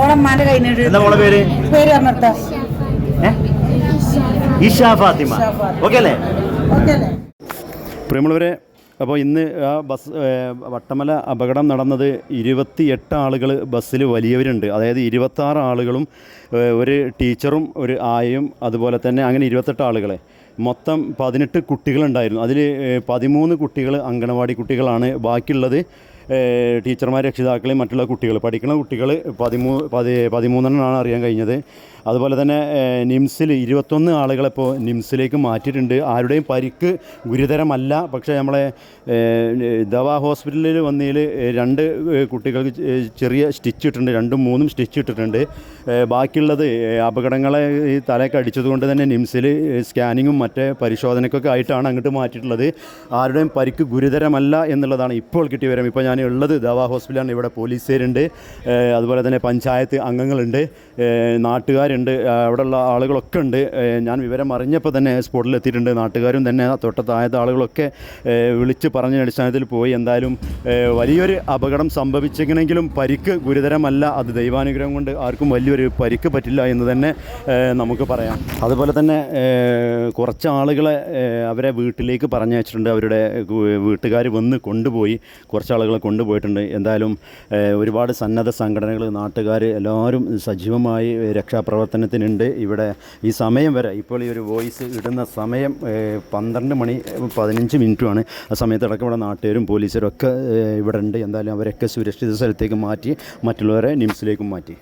ഓളമ്മാന്റെ കൈനീട് എന്താ മോളെ പേര്? പേര് പറഞ്ഞിട്ടോ. ഏ? ഇഷ ഫാത്തിമ. ഓക്കെ അല്ലേ? ഓക്കെ അല്ലേ? പ്രിയമുള്ളവരെ അപ്പോൾ ഇന്ന് ആ ബസ് വട്ടമല അപകടം നടന്നത് ഇരുപത്തി എട്ട് ആളുകൾ ബസ്സിൽ വലിയവരുണ്ട്. അതായത് ഇരുപത്താറ് ആളുകളും ഒരു ടീച്ചറും ഒരു ആയയും അതുപോലെ തന്നെ അങ്ങനെ ഇരുപത്തെട്ട് ആളുകളെ. മൊത്തം പതിനെട്ട് കുട്ടികളുണ്ടായിരുന്നു. അതിൽ പതിമൂന്ന് കുട്ടികൾ അങ്കണവാടി കുട്ടികളാണ്. ബാക്കിയുള്ളത് ടീച്ചർമാർ രക്ഷിതാക്കളെയും മറ്റുള്ള കുട്ടികൾ പഠിക്കുന്ന കുട്ടികൾ പതിമൂ പതി പതിമൂന്നെണ്ണമാണ് അറിയാൻ കഴിഞ്ഞത്. അതുപോലെ തന്നെ നിംസിൽ ഇരുപത്തൊന്ന് ആളുകളെ ഇപ്പോൾ നിംസിലേക്ക് മാറ്റിയിട്ടുണ്ട്. ആരുടെയും പരിക്ക് ഗുരുതരമല്ല. പക്ഷേ നമ്മളെ ദവാ ഹോസ്പിറ്റലിൽ വന്നതിൽ രണ്ട് കുട്ടികൾക്ക് ചെറിയ സ്റ്റിച്ച് ഇട്ടിട്ടുണ്ട്. രണ്ടും മൂന്നും സ്റ്റിച്ച് ഇട്ടിട്ടുണ്ട്. ബാക്കിയുള്ളത് അപകടങ്ങളെ ഈ തലയൊക്കെ അടിച്ചതുകൊണ്ട് തന്നെ നിംസിൽ സ്കാനിങ്ങും മറ്റേ പരിശോധനയ്ക്കൊക്കെ ആയിട്ടാണ് അങ്ങോട്ട് മാറ്റിയിട്ടുള്ളത്. ആരുടെയും പരിക്ക് ഗുരുതരമല്ല എന്നുള്ളതാണ് ഇപ്പോൾ കിട്ടിയ വിവരം. ഇപ്പോൾ ഞാൻ ഉള്ളത് ദവാ ഹോസ്പിറ്റലാണ് ഇവിടെ പോലീസുകാരുണ്ട്. അതുപോലെ തന്നെ പഞ്ചായത്ത് അംഗങ്ങളുണ്ട്. നാട്ടുകാരുണ്ട്. ആഹ് അവിടെയുള്ള ആളുകളൊക്കെ ഉണ്ട്. ഞാൻ വിവരം അറിഞ്ഞപ്പോൾ തന്നെ സ്പോട്ടിൽ എത്തിയിട്ടുണ്ട്. നാട്ടുകാരും തന്നെ തൊട്ടത്തായത് ആളുകളൊക്കെ വിളിച്ച് പറഞ്ഞ അടിസ്ഥാനത്തിൽ പോയി. എന്തായാലും വലിയൊരു അപകടം സംഭവിച്ചെങ്കിലെങ്കിലും പരിക്ക് ഗുരുതരമല്ല. അത് ദൈവാനുഗ്രഹം കൊണ്ട് ആർക്കും വലിയൊരു പരിക്ക് പറ്റില്ല എന്ന് തന്നെ നമുക്ക് പറയാം. അതുപോലെ തന്നെ കുറച്ച് ആളുകളെ അവരെ വീട്ടിലേക്ക് പറഞ്ഞയച്ചിട്ടുണ്ട് അവരുടെ വീട്ടുകാർ വന്ന് കൊണ്ടുപോയി. കുറച്ച് ആളുകളെ കൊണ്ടുപോയിട്ടുണ്ട്. എന്തായാലും ഒരുപാട് സന്നദ്ധ സംഘടനകൾ നാട്ടുകാർ എല്ലാവരും സജീവമായി രക്ഷാപ്രവർത്തനത്തിനുണ്ട് ഇവിടെ ഈ സമയം വരെ ഇപ്പോൾ ഈ ഒരു വോയിസ് ഇടുന്ന സമയം പന്ത്രണ്ട് മണി പതിനഞ്ച് മിനിറ്റുമാണ്. ആ സമയത്തടക്കം ഇവിടെ നാട്ടുകാരും പോലീസുകാരും ഒക്കെ ഇവിടെ ഉണ്ട് എന്തായാലും അവരൊക്കെ സുരക്ഷിത സ്ഥലത്തേക്ക് മാറ്റി മറ്റുള്ളവരെ നിംസിലേക്കും മാറ്റി.